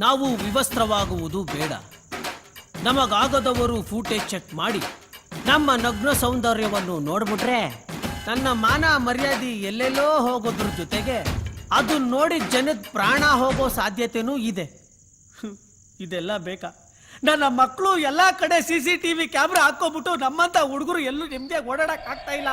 ನಾವು ವಿವಸ್ತ್ರವಾಗುವುದು ಬೇಡ. ನಮಗಾಗದವರು footage check ಮಾಡಿ. ನಮ್ಮ ನಗ್ನ ಸೌಂದರ್ಯವನ್ನು ನೋಡ್ಬಿಟ್ರೆ ನನ್ನ ಮಾನ ಮರ್ಯಾದೆ ಎಲ್ಲೆಲ್ಲೋ ಹೋಗೋದ್ರ ಜೊತೆಗೆ ಅದು ನೋಡಿ ಜನದ ಪ್ರಾಣ ಹೋಗೋ ಸಾಧ್ಯತೆನೂ ಇದೆ. ಇದೆಲ್ಲ ಬೇಕಾ? ನನ್ನ ಮಕ್ಕಳು ಎಲ್ಲ ಕಡೆ C C T V camera ಹಾಕೋಬಿಟ್ಟು ನಮ್ಮಂತ ಹುಡುಗರು ಎಲ್ಲೂ ನೆಮ್ಮದಿಯಾಗಿ ಓಡಾಡಕ್ ಆಗ್ತಾ ಇಲ್ಲ.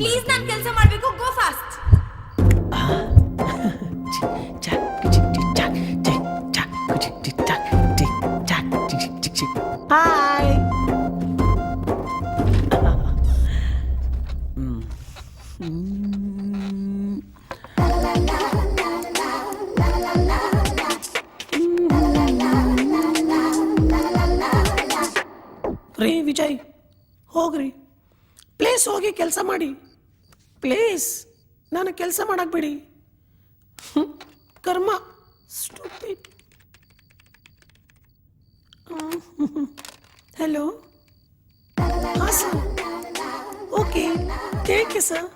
ಪ್ಲೀಸ್ ನಾನು ಕೆಲಸ ಮಾಡಬೇಕು. ಗೋ ಫಾಸ್ಟ್ ಹಾಯ್ ರೀ ವಿಜಯ್ ಹೋಗ್ರಿ. ಪ್ಲೇಸ್ ಹೋಗಿ ಕೆಲಸ ಮಾಡಿ. ಪ್ಲೇಸ್ ನಾನು ಕೆಲಸ ಮಾಡಕ್ ಬಿಡಿ. ಹ್ಮ್, ಕರ್ಮ. ಸ್ಟೂಪಿಡ್ ಹಲೋ ಹಾಂ sir okay thank you sir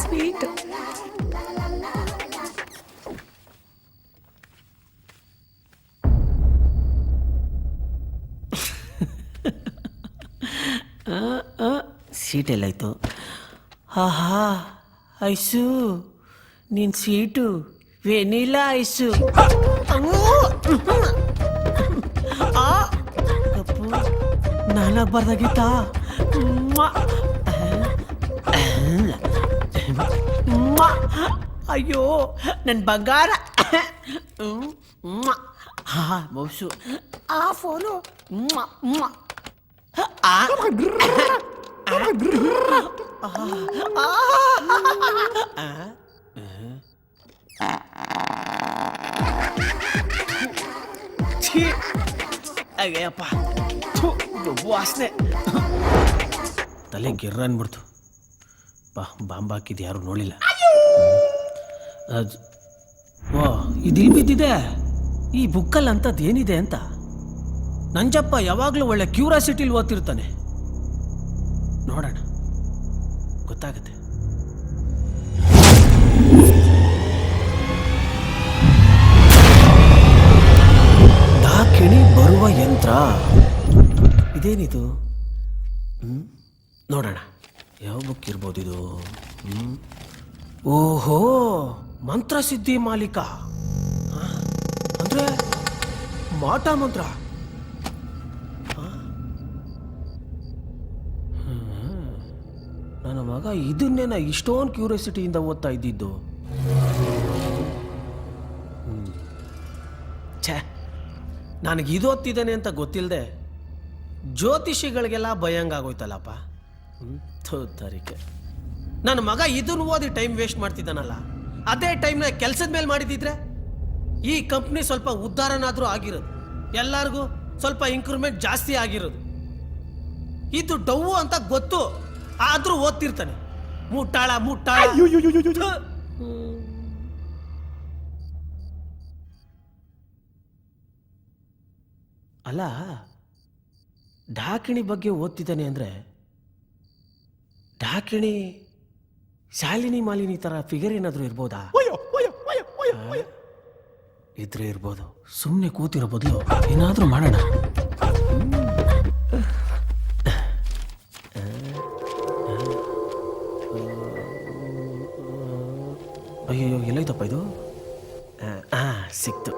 sweet seat ಎಲ್ಲಾಯ್ತು ಆಹಾ, ಐಸು, ನಿನ್ ಸೀಟು, ವೆನಿಲಾ ಐಸು. ಅಪ್ಪು ನಾನಾಗ್ಬಾರ್ದಾಗಿತ್ತ ಅಯ್ಯೋ ನನ್ನ ಬಂಗಾರ. ಹಾ ಮೌಸು. ಆ, ಫೋನು. ಆ ಅಯ್ಯಪ್ಪ ವಾಸನೆ ತಲೆ ಗಿರ್ರ ಅನ್ಬಿಡ್ತು ಬಾ ಬಾಂಬ್ ಹಾಕಿದ್ದು ಯಾರು ನೋಡಿಲ್ಲ ಓ, ಇದಿಲ್ ಬಿದ್ದಿದೆ? ಈ ಬುಕ್ಕಲ್ಲಿ ಅಂಥದ್ದು ಏನಿದೆ ಅಂತ? ನಂಜಪ್ಪ ಯಾವಾಗಲೂ ಒಳ್ಳೆ ಕ್ಯೂರಾಸಿಟಿಲಿ ಓದ್ತಿರ್ತಾನೆ. ನೋಡೋಣ. ಗೊತ್ತಾಗತ್ತೆ. ದಾಕಿಣಿ ಬರುವ ಯಂತ್ರ. ಇದೇನಿದು? ನೋಡೋಣ. ಯಾವ ಬುಕ್ ಇರ್ಬೋದು ಇದು ಹ್ಮ್? ಓಹೋ! ಮಂತ್ರಸಿದ್ಧಿ ಮಾಲೀಕ. ಅಂದ್ರೆ ಮಾಟ ಮಂತ್ರ ಆ? ಹ್ಮ್. ಮಗ ಇದನ್ನೇನ ಇಷ್ಟೊಂದು ಕ್ಯೂರಿಯಾಸಿಟಿಯಿಂದ ಓದ್ತಾ ಇದ್ದಿದ್ದು. ಛೇ, ನನಗೆ ಇದು ಓದ್ತಿದ್ದಾನೆ ಅಂತ ಗೊತ್ತಿಲ್ಲದೆ ಜ್ಯೋತಿಷಿಗಳಿಗೆಲ್ಲ ಭಯಂಗಾಗೋಯ್ತಲ್ಲಪ್ಪ ತರಿಕೆ. ನನ್ನ ಮಗ ಇದನ್ನು ಓದಿ ಟೈಮ್ ವೇಸ್ಟ್ ಮಾಡ್ತಿದ್ದಾನಲ್ಲ, ಅದೇ ಟೈಮ್ನ ಕೆಲಸದ ಮೇಲೆ ಮಾಡಿದಿದ್ರೆ ಈ ಕಂಪ್ನಿ ಸ್ವಲ್ಪ ಉದ್ಧಾರನಾದರೂ ಆಗಿರೋದು. ಎಲ್ಲರಿಗೂ ಸ್ವಲ್ಪ ಇಂಕ್ರೂವ್ಮೆಂಟ್ ಜಾಸ್ತಿ ಆಗಿರೋದು. ಇದು ಡೌ ಅಂತ ಗೊತ್ತು. ಆದ್ರೂ ಓದ್ತಿರ್ತಾನೆ ಮುಟ್ಟಾಳ ಮುಟ್ಟಾಳ. ಅಲ್ಲ ಢಾಕಿಣಿ ಬಗ್ಗೆ ಓದ್ತಿದ್ದಾನೆ ಅಂದರೆ ಢಾಕಿಣಿ ಶಾಲಿನಿ ಮಾಲಿನಿ ಥರ ಫಿಗರ್ ಏನಾದರೂ ಇರ್ಬೋದಾ? ಇದ್ರೆ ಇರ್ಬೋದು ಸುಮ್ಮನೆ ಕೂತಿರೋ ಬದಲು ಏನಾದರೂ ಮಾಡೋಣ ಅಯ್ಯೋ ಎಲ್ಲೈತಪ್ಪ ಇದು? ಆ ಸಿಕ್ತು.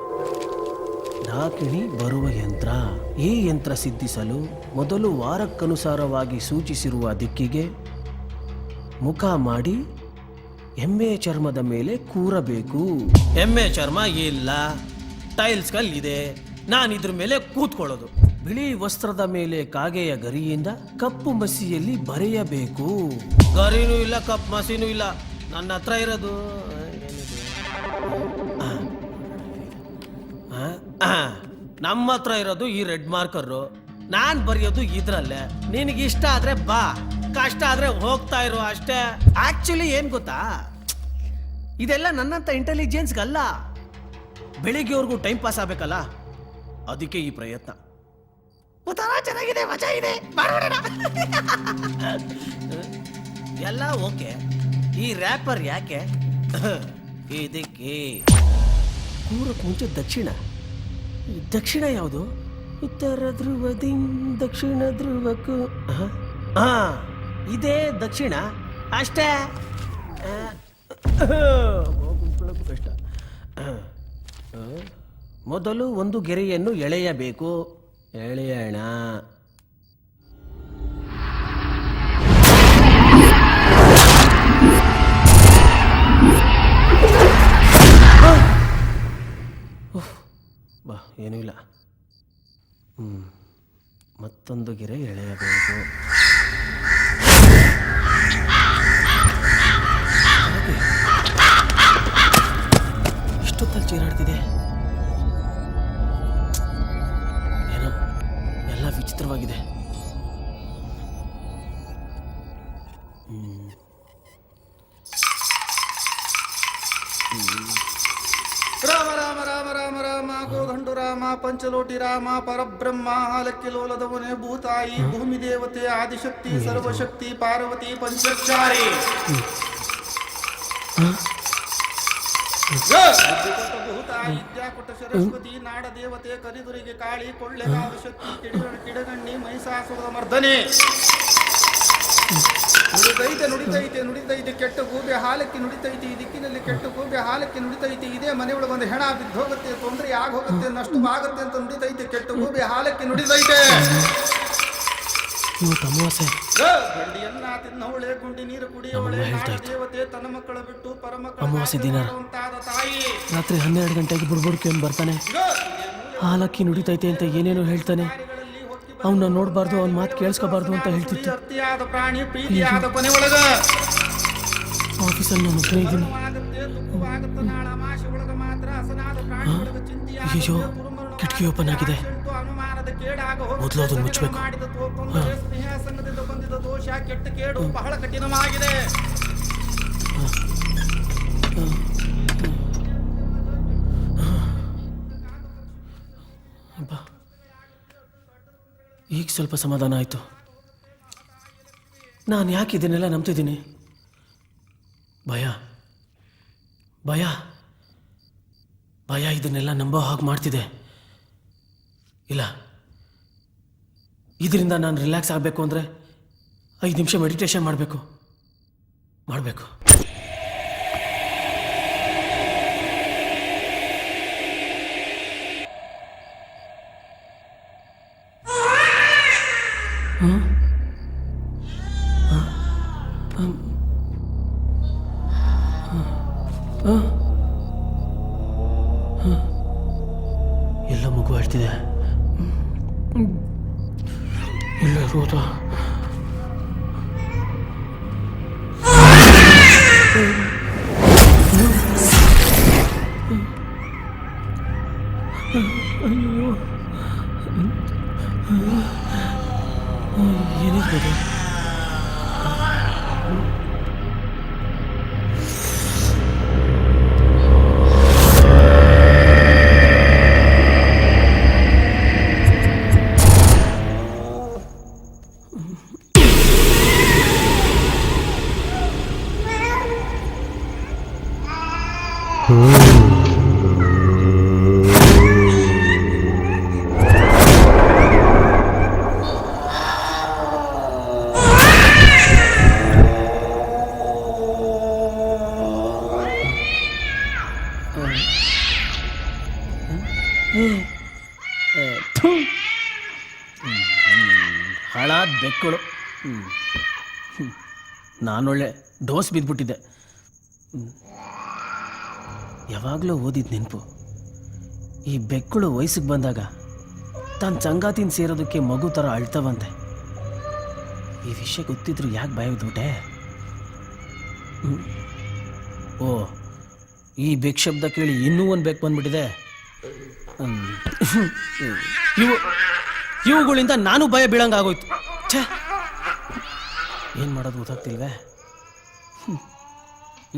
ಡಾಕಿಣಿ ಬರುವ ಯಂತ್ರ. ಈ ಯಂತ್ರ ಸಿದ್ಧಿಸಲು ಮೊದಲು ವಾರಕ್ಕನುಸಾರವಾಗಿ ಸೂಚಿಸಿರುವ ದಿಕ್ಕಿಗೆ ಮುಖ ಮಾಡಿ ಎಮ್ಮೆ ಚರ್ಮದ ಮೇಲೆ ಕೂರಬೇಕು. ಎಮ್ಮೆ ಚರ್ಮ ಇಲ್ಲ, ಟೈಲ್ಸ್ ಕಲ್ಲಿದೆ, ನಾನು ಇದ್ರ ಮೇಲೆ ಕೂತ್ಕೊಳ್ಳೋದು. ಬಿಳಿ ವಸ್ತ್ರದ ಮೇಲೆ ಕಾಗೆಯ ಗರಿಯಿಂದ ಕಪ್ಪು ಮಸಿಯಲ್ಲಿ ಬರೆಯಬೇಕು. ಗರಿನೂ ಇಲ್ಲ ಕಪ್ಪು ಮಸಿನೂ ಇಲ್ಲ. ನನ್ನ ಹತ್ರ ಇರೋದು ನಮ್ಮ ಹತ್ರ ಇರೋದು ಈ ರೆಡ್ ಮಾರ್ಕರು ನಾನ್ ಬರೆಯೋದು ಇದ್ರಲ್ಲೇ. ನಿನಗೆ ಇಷ್ಟ ಆದ್ರೆ ಬಾ. ಕಷ್ಟ ಆದ್ರೆ ಹೋಗ್ತಾ ಇರು ಅಷ್ಟೇ. ಆಕ್ಚುಲಿ ಏನ್ ಗೊತ್ತಾ? ಇದೆಲ್ಲ ನನ್ನಂತ ಇಂಟೆಲಿಜೆನ್ಸ್ಗಲ್ಲ ಬೆಳಿಗ್ಗೆವರೆಗೂ ಟೈಮ್ ಪಾಸ್ ಆಗ್ಬೇಕಲ್ಲ. ಅದಕ್ಕೆ ಈ ಪ್ರಯತ್ನ. ಚೆನ್ನಾಗಿದೆ, ಮಜಾ ಇದೆ. ಎಲ್ಲ ಓಕೆ. ಈ ರ್ಯಾಪರ್ ಯಾಕೆ? ಇದಕ್ಕೆ. ಕೂರಕ್ಕೆ ಮುಂಚೆ ದಕ್ಷಿಣ. ದಕ್ಷಿಣ ಯಾವುದು? ಉತ್ತರ ಧ್ರುವದಿಂ ದಕ್ಷಿಣ ಧ್ರುವಕ್ಕೂ, ಹಾ? ಇದೇ ದಕ್ಷಿಣ. ಅಷ್ಟೇ. ಕಷ್ಟ. ಮೊದಲು ಒಂದು ಗೆರೆಯನ್ನು ಎಳೆಯಬೇಕು. ಎಳೆಯೋಣ. ಏನೂ ಇಲ್ಲ. ಹ್ಞೂ ಮತ್ತೊಂದು ಗೆರೆ ಎಳೆಯಬೇಕು. ಇಷ್ಟೊತ್ತಲ್ಲಿ ಚೀರಾಡ್ತಿದೆ. ಏನೋ ಎಲ್ಲ ವಿಚಿತ್ರವಾಗಿದೆ. ಪಂಚಲೋಟಿ ರಾಮ ಪರಬ್ರಹ್ಮ ಹಾಲಕ್ಕಿ ಲೋಲದವನೇ ಭೂತಾಯಿ ಭೂಮಿ ದೇವತೆ ಆದಿಶಕ್ತಿ ಸರ್ವಶಕ್ತಿ ಪಾರ್ವತಿ ಪಂಚಾರಿ ಭೂತಾಯಿ ಸರಸ್ವತಿ ನಾಡ ದೇವತೆ ಕರಿದುರಿಗೆ ಕಾಳಿ ಕೊಳ್ಳೆ ಶಕ್ತಿ ಕಿಡಗಣ್ಣಿ ಮಹಿಷಾಸುರದ ಮರ್ದನೆ ನುಡಿದೈತೆ ನುಡಿತೈತೆ ನುಡಿತೈತೆ ಕೆಟ್ಟ ಗೂಬೆ ಹಾಲಕ್ಕೆ ನುಡಿತೈತೆ ಈ ದಿಕ್ಕಿನಲ್ಲಿ ಕೆಟ್ಟ ಗೂಬೆ ಹಾಲಕ್ಕೆ ನುಡಿತೈತೆ ಇದೇ ಮನೆಯೊಳಗೆ ಒಂದು ಹೆಣ ಬಿದ್ದು ಹೋಗುತ್ತೆ ತೊಂದರೆ ಆಗ ಹೋಗುತ್ತೆ ನಷ್ಟು ಆಗುತ್ತೆ ಅಂತ ನುಡಿತೈತೆ ಕೆಟ್ಟ ಗೂಬೆ ಹಾಲಕ್ಕೆ ನುಡಿತೈತೆ ಗಂಡಿಯನ್ನ ತಿನ್ನವಳೆ ಗುಂಡಿ ನೀರು ಕುಡಿಯವಳೆ. ದೇವತೆ ತನ್ನ ಮಕ್ಕಳ ಬಿಟ್ಟು ಪರಮಕ್ಕಳ ದಿನ. ತಾಯಿ ರಾತ್ರಿ ಹನ್ನೆರಡು ಗಂಟೆಗೆ ಬುಡ್ಬುಡ್ಕೆ ಬರ್ತಾನೆ ಹಾಲಕ್ಕಿ ನುಡಿತೈತೆ ಅಂತ ಏನೇನೋ ಹೇಳ್ತಾನೆ ಅವನ್ನ ನೋಡಬಾರ್ದು ಅವ್ನ ಮಾತು ಕೇಳಿಸ್ಕೋಬಾರ್ದು ಅಂತ ಹೇಳ್ತಿತ್ತು. ಪ್ರಾಣಿ ಪ್ರೀತಿಯಾದ ಒಳಗ. ಆಫೀಸಲ್ಲಿ ನಾನು ಒಬ್ಬನೇ ಇದ್ದೀನಿ. ಅಯ್ಯೋ ಕಿಟಕಿ ಓಪನ್ ಆಗಿದೆ. ಮೊದಲು ಅದನ್ನು ಮುಚ್ಚಬೇಕು. ದೋಷ ಕೆಟ್ಟ ಕೇಡು ಬಹಳ ಕಠಿಣವಾಗಿದೆ. ಈಗ ಸ್ವಲ್ಪ ಸಮಾಧಾನ ಆಯಿತು. ನಾನು ಯಾಕೆ ಇದನ್ನೆಲ್ಲ ನಂಬ್ತಿದ್ದೀನಿ? ಭಯ. ಭಯ. ಭಯ ಇದನ್ನೆಲ್ಲ ನಂಬೋ ಹಾಗೆ ಮಾಡ್ತಿದೆ. ಇಲ್ಲ. ಇದರಿಂದ ನಾನು ರಿಲ್ಯಾಕ್ಸ್ ಆಗಬೇಕು ಅಂದರೆ ಐದು ನಿಮಿಷ ಮೆಡಿಟೇಷನ್ ಮಾಡಬೇಕು. ಮಾಡಬೇಕು. ಎಲ್ಲ ಮಗು ಅಳ್ತಿದೆ ಇಲ್ಲ 言えないど。ಬೆಕ್ಕಳು. ನಾನೊಳ್ಳೆ ಡೋಸ್ ಬಿದ್ದುಬಿಟ್ಟಿದ್ದೆ ಯಾವಾಗಲೂ ಓದಿದ ನೆನಪು. ಈ ಬೆಕ್ಕಳು ವಯಸ್ಸಿಗೆ ಬಂದಾಗ ತನ್ನ ಚಂಗಾತಿನ ಸೇರೋದಕ್ಕೆ ಮಗು ಥರ ಅಳ್ತವಂತೆ. ಈ ವಿಷಯ ಗೊತ್ತಿದ್ರು ಯಾಕೆ ಭಯ ಬಿದ್ಬಿಟ್ಟೆ ಹ್ಮ್. ಓ, ಈ ಬೆಕ್ ಶಬ್ದ ಕೇಳಿ ಇನ್ನೂ ಒಂದು ಬೆಕ್ ಬಂದ್ಬಿಟ್ಟಿದೆ. ಇವು ಇವುಗಳಿಂದ ನಾನು ಭಯ ಬೀಳಂಗಾಗೋಯ್ತು. ಏನು ಮಾಡೋದು ಗೊತ್ತಾಗ್ತಿಲ್ವೇ.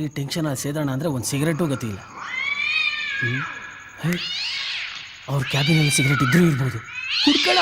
ಈ ಟೆನ್ಷನ್ ಸೇದೋಣ ಅಂದರೆ ಒಂದು ಸಿಗರೆಟು ಗತಿ ಇಲ್ಲ. ಅವ್ರ ಕ್ಯಾಬಿನಲ್ಲಿ ಸಿಗರೇಟ್ ಇದ್ರೂ ಇರ್ಬೋದು. ಹುಡ್ಕಳ